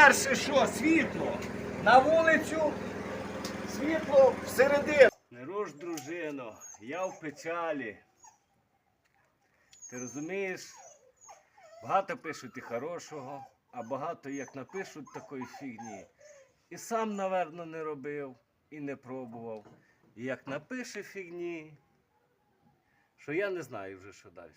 Перше що? Світло. На вулицю, світло всередину. Не руш, дружино, я в печалі. Ти розумієш? Багато пишуть і хорошого, а багато як напишуть такої фігні. І сам, напевно, не робив і не пробував. І як напише фігні, що я не знаю вже, що далі.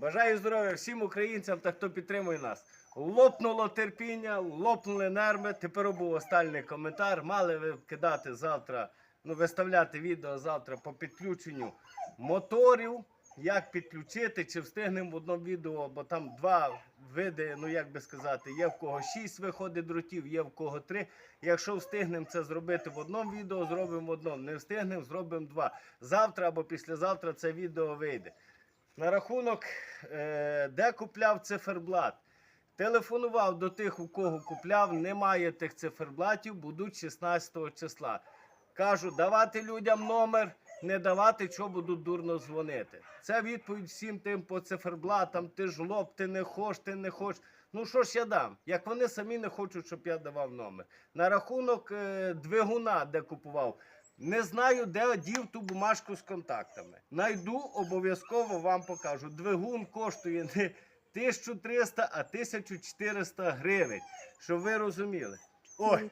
Бажаю здоров'я всім українцям та хто підтримує нас. Лопнуло терпіння, лопнули нерви. Тепер був останній коментар. Мали ви кидати завтра, ну, виставляти відео завтра по підключенню моторів. Як підключити, чи встигнемо в одному відео, бо там два види, ну як би сказати, є в кого шість виходить дротів, є в кого три. Якщо встигнемо це зробити в одному відео, зробимо в одному. Не встигнемо, зробимо два. Завтра або післязавтра це відео вийде. На рахунок, е, де купляв циферблат. Телефонував до тих, у кого купляв, немає тих циферблатів, будуть 16 числа. Кажу, давати людям номер, не давати, що будуть дурно дзвонити. Це відповідь всім тим по циферблатам, ти ж лоб, ти не хочеш, ти не хочеш. Ну що ж я дам? Як вони самі не хочуть, щоб я давав номер. На рахунок е, двигуна, де купував, не знаю, де дів ту бумажку з контактами. Найду, обов'язково вам покажу. Двигун коштує не 1300, а 1400 гривень. Щоб ви розуміли. Ой,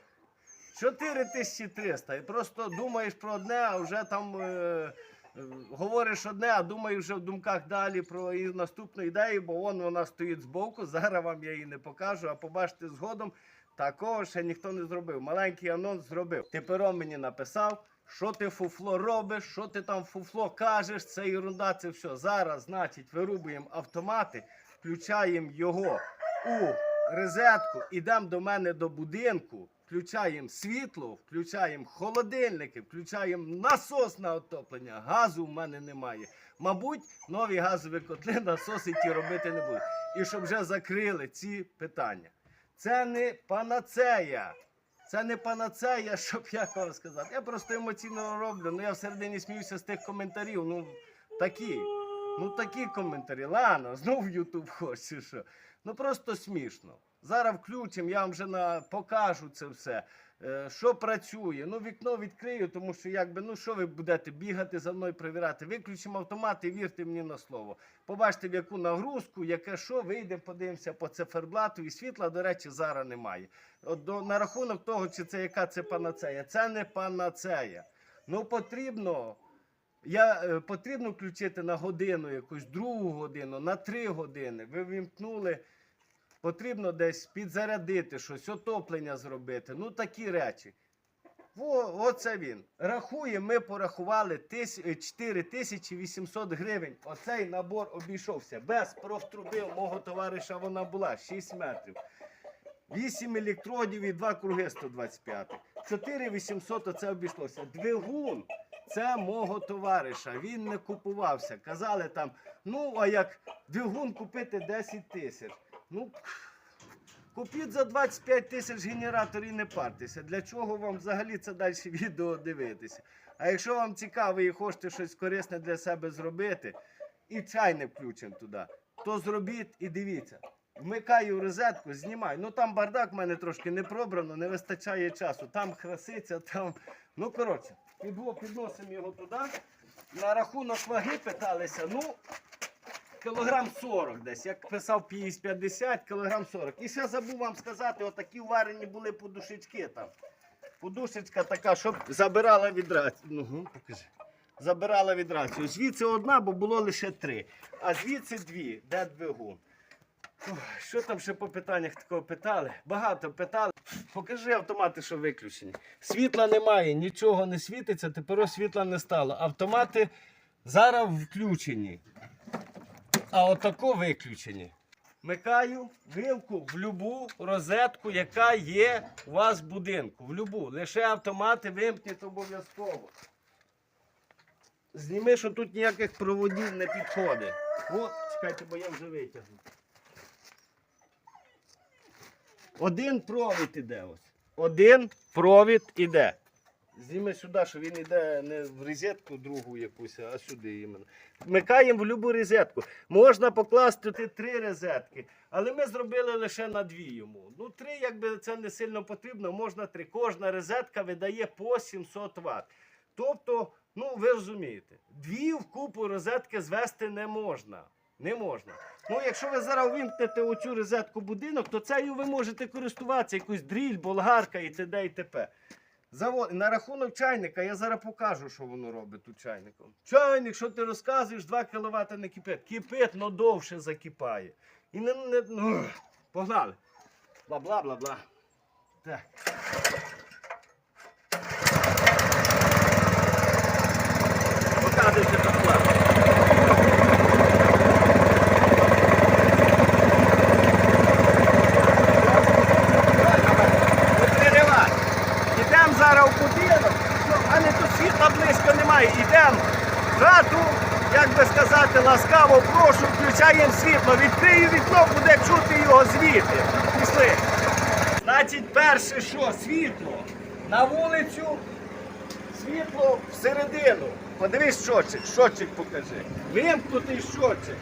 4300. І просто думаєш про одне, а вже там е, е, говориш одне, а думаєш вже в думках далі про і наступну ідею, бо вон вона стоїть збоку. Зараз вам я її не покажу, а побачите згодом. Такого ще ніхто не зробив. Маленький анонс зробив. Тепер мені написав, що ти фуфло робиш, що ти там фуфло кажеш, це ерунда, це все. Зараз, значить, вирубуємо автомати, включаємо його у розетку, ідемо до мене до будинку, включаємо світло, включаємо холодильники, включаємо насос на отоплення. Газу в мене немає. Мабуть, нові газові котли насоси ті робити не будуть. І щоб вже закрили ці питання. Це не панацея. Це не панацея, щоб як вам сказати. Я просто емоційно роблю. Ну я всередині сміюся з тих коментарів. Ну такі. Ну такі коментарі. Ладно, знов в Ютуб хочеш. Ну просто смішно. Зараз включимо, я вам вже на, покажу це все. Е, що працює? Ну, вікно відкрию, тому що якби, ну що ви будете бігати за мною перевіряти? Виключимо автомат і вірте мені на слово. Побачите, в яку нагрузку, яке що, вийдемо, подивимося по циферблату і світла, до речі, зараз немає. От до, на рахунок того, чи це яка це панацея. Це не панацея. Ну потрібно. Я е, потрібно включити на годину якусь другу годину, на три години. Ви вімкнули, потрібно десь підзарядити щось, отоплення зробити. Ну такі речі. Во, оце він. Рахує, ми порахували тис- е, 4800 гривень. Оцей набор обійшовся. Без профтруби мого товариша вона була 6 метрів. 8 електродів і 2 круги 125. 4800 оце обійшлося. Двигун це мого товариша. Він не купувався. Казали там, ну а як двигун купити 10 тисяч. Ну, купіть за 25 тисяч генератор і не партеся. Для чого вам взагалі це далі відео дивитися? А якщо вам цікаво і хочете щось корисне для себе зробити, і чай не включимо туди, то зробіть і дивіться. Вмикаю розетку, знімаю. Ну там бардак в мене трошки не пробрано, не вистачає часу. Там краситься, там. Ну, коротше, підносимо його туди. На рахунок ваги питалися, ну, кілограм 40 десь. Як писав 50, кілограм 40. І ще забув вам сказати, отакі варені були подушечки там. Подушечка така, щоб забирала відрацію. Ну, гу, покажи. Забирала відрацію. Звідси одна, бо було лише три. А звідси дві. Де двигун? Що там ще по питаннях такого питали? Багато питали. Покажи автомати, що виключені. Світла немає, нічого не світиться, тепер світла не стало. Автомати зараз включені. А отако виключені. Вмикаю вилку в любу розетку, яка є у вас в будинку. В любу. Лише автомати вимкніть обов'язково. Зніми, що тут ніяких проводів не підходить. О, чекайте, бо я вже витягну. Один провід іде ось. Один провід іде. Зніми сюди, що він йде не в розетку другу якусь, а сюди іменно. Вмикаємо в будь-яку розетку. Можна покласти тут три розетки, але ми зробили лише на дві йому. Ну, три, якби це не сильно потрібно, можна три. Кожна розетка видає по 700 Вт. Тобто, ну ви розумієте, дві в купу розетки звести не можна. Не можна. Ну, якщо ви зараз увімкнете оцю розетку будинок, то цією ви можете користуватися, якусь дріль, болгарка і т.д. і т.п. Завод... На рахунок чайника я зараз покажу, що воно робить тут чайником. Чайник, що ти розказуєш, 2 кВт не кипить. Кипить, но довше закипає. І не, не... ну, погнали. Бла-бла-бла-бла. Так. Показуйте тут план. Не переривай. Ідемо зараз в будинок, ну, а не тут світла близько немає. Ідемо в хату, як би сказати, ласкаво прошу, включаємо світло. Відкрию вікно, буде чути його звідти. Пішли. Значить, перше що? Світло. На вулицю, світло всередину. Подивись щочик, щочик покажи. Вимкнутий щочик.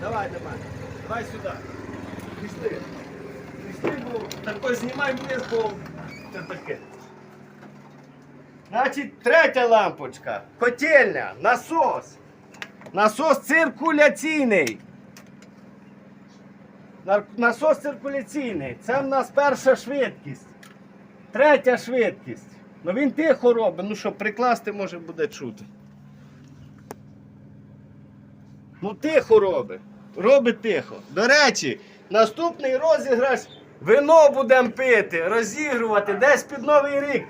Давай, давай. Давай сюди. Пішли. Пішли, бо тако знімай вниз, бо це таке. Значить, третя лампочка. Котельня, насос. Насос циркуляційний. Насос циркуляційний. Це в нас перша швидкість. Третя швидкість. Ну він тихо робить, ну що, прикласти може буде чути. Ну тихо робить. Робить тихо. До речі, наступний розіграш вино будемо пити, розігрувати десь під Новий рік.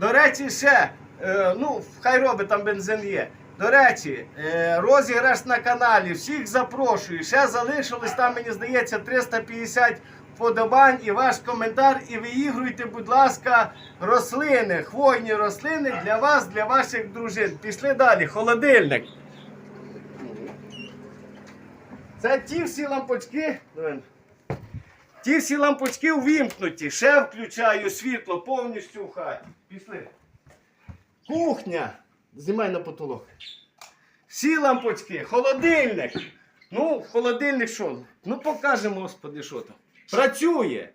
До речі, ще, е, ну, хай робить там бензин є. До речі, е, розіграш на каналі. Всіх запрошую. Ще залишилось там, мені здається, 350 вподобань і ваш коментар. І виігруйте, будь ласка, рослини, хвойні рослини для вас, для ваших дружин. Пішли далі. Холодильник. Це ті всі лампочки. Ті всі лампочки увімкнуті. Ще включаю світло повністю в хаті. Пішли. Кухня. Знімай на потолок. Всі лампочки, холодильник. Ну, холодильник що? Ну покажемо, господи, що там. Працює.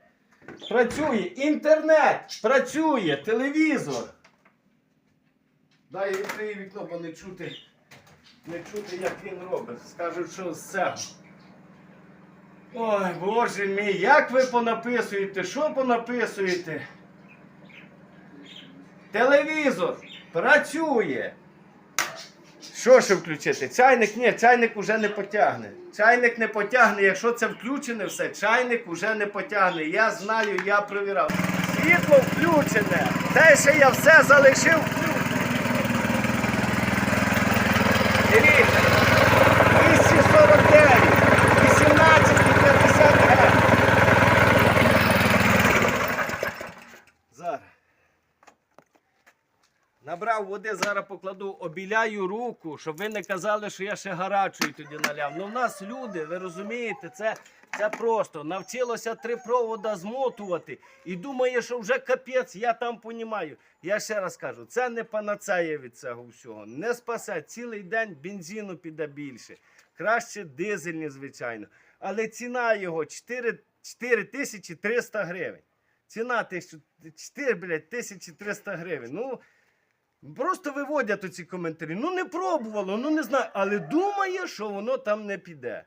Працює. Інтернет. Працює. Телевізор. Дай я відкрию вікно, бо не чути. Не чути, як він робить. Скажуть, що з цього. Ой, боже мій, як ви понаписуєте? Що понаписуєте? Телевізор працює. Що ще включити? Чайник? Ні, чайник уже не потягне. Чайник не потягне. Якщо це включене все, чайник уже не потягне. Я знаю, я провірав. Світло включене. Те що я все залишив включене. Дивіться. 249, 18 і 50 гривень. Зараз. Набрав води, зараз покладу, обіляю руку, щоб ви не казали, що я ще гарячої тоді наляв. Ну в нас люди, ви розумієте, це, це просто. Навчилося три провода змотувати і думає, що вже капець, я там понімаю. Я ще раз кажу, це не панацея від цього всього. Не спасе. Цілий день бензину піде більше. Краще дизельні, звичайно. Але ціна його 4, 4300 гривень. Ціна 1000 4, блядь, 1300 гривень. Ну, Просто виводять оці коментарі. Ну не пробувало, ну не знаю, але думає, що воно там не піде.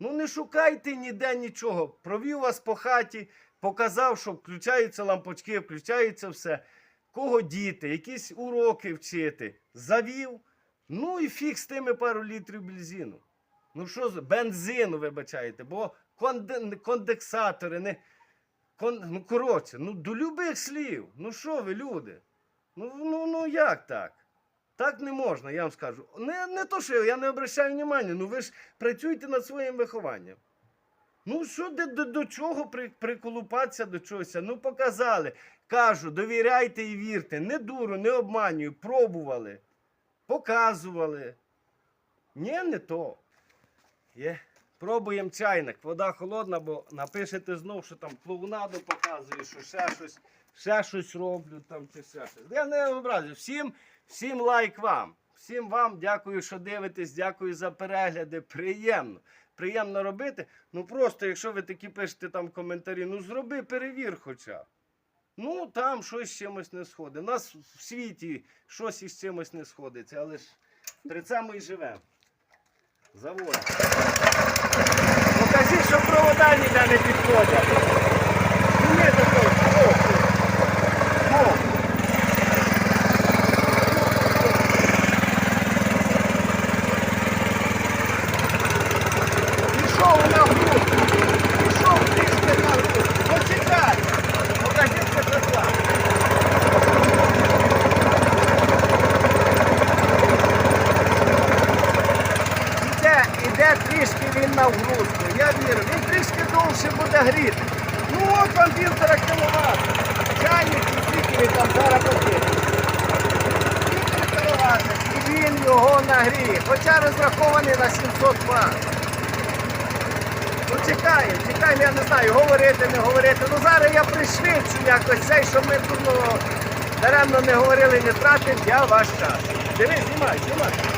Ну не шукайте ніде нічого. Провів вас по хаті, показав, що включаються лампочки, включається все. Кого діти, якісь уроки вчити. Завів. Ну і фіг з тими пару літрів бензину. Ну що за бензину, вибачаєте, бо конде- конденсатори не. Кон... Ну, коротше, ну до любих слів. Ну що ви, люди? Ну, ну, ну як так? Так не можна, я вам скажу. Не, не то, що я не обращаю уваги, ну ви ж працюєте над своїм вихованням. Ну, що до, до, до чого при, приколупатися до чогось? Ну, показали. Кажу, довіряйте і вірте. Не дуру, не обманюю. Пробували, показували. Ні, не то. Є. Пробуємо чайник. Вода холодна, бо напишете знов, що там клоунаду показує, що ще щось. Ще щось роблю там чи ще щось. Я не образю. Всім, всім лайк вам. Всім вам дякую, що дивитесь, дякую за перегляди. Приємно. Приємно робити. Ну просто, якщо ви такі пишете там коментарі, ну зроби перевір хоча. Ну, там щось з чимось не сходить. У нас в світі щось із чимось не сходиться, але ж при цьому і живемо. Завод. Покажи, що провода ніде не підходять. Ну, Ні, такого. О, о. Пішов на груд. Пішов трішки на груд. Почекай. Покажи, що це так. Іде, іде трішки він на вгрузку. Я вірю, він трішки довше буде гріти. Ну от вам півтора кіловат. Чайник і скільки він там зараз потрібно. Півтора кіловат. І його нагріє. Хоча розрахований на 700 Вт. Ну чекає, чекай, я не знаю, говорити, не говорити. Ну зараз я пришвидшу якось цей, щоб ми тут ну, даремно не говорили, не тратив я ваш час. Дивись, знімай, знімай.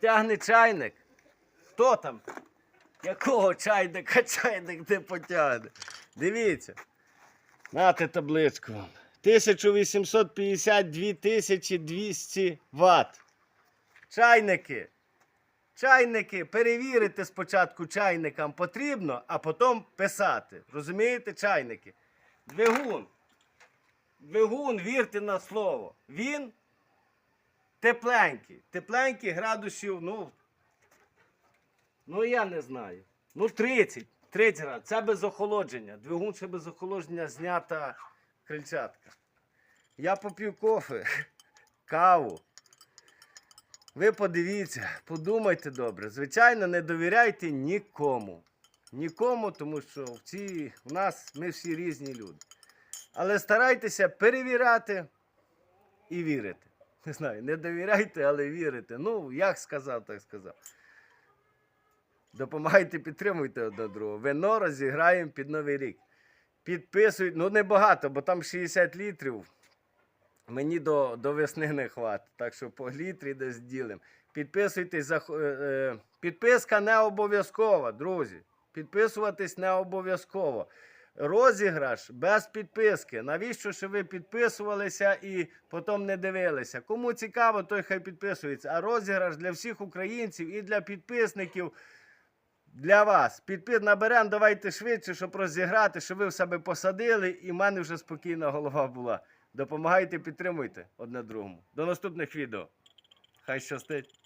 Потягне чайник. Хто там? Якого чайника чайник не потягне? Дивіться. Нате табличку вам. 1850 2200 Вт. Чайники. Чайники, перевірити спочатку чайникам потрібно, а потім писати. Розумієте, чайники? Двигун. Двигун, вірте на слово. Він тепленький. Тепленький градусів, ну. Ну, я не знаю. Ну, 30. 30 градусів. Це без охолодження. Двигун ще без охолодження знята крильчатка. Я попів кофе, каву. Ви подивіться, подумайте добре. Звичайно, не довіряйте нікому. Нікому, тому що в, цій, в нас ми всі різні люди. Але старайтеся перевіряти і вірити. Не знаю, не довіряйте, але вірите. Ну, як сказав, так сказав. Допомагайте, підтримуйте одне другого. Вино розіграємо під Новий рік. Підписують, ну небагато, бо там 60 літрів. Мені до, до весни не хватить, так що по літрі десь ділимо. Підписуйтесь, за, е, е, підписка не обов'язкова, друзі. Підписуватись не обов'язково. Розіграш без підписки. Навіщо що ви підписувалися і потім не дивилися? Кому цікаво, той хай підписується. А розіграш для всіх українців і для підписників. Для вас. Підпис наберемо, давайте швидше, щоб розіграти, щоб ви в себе посадили, і в мене вже спокійна голова була. Допомагайте, підтримуйте одне другому. До наступних відео. Хай щастить.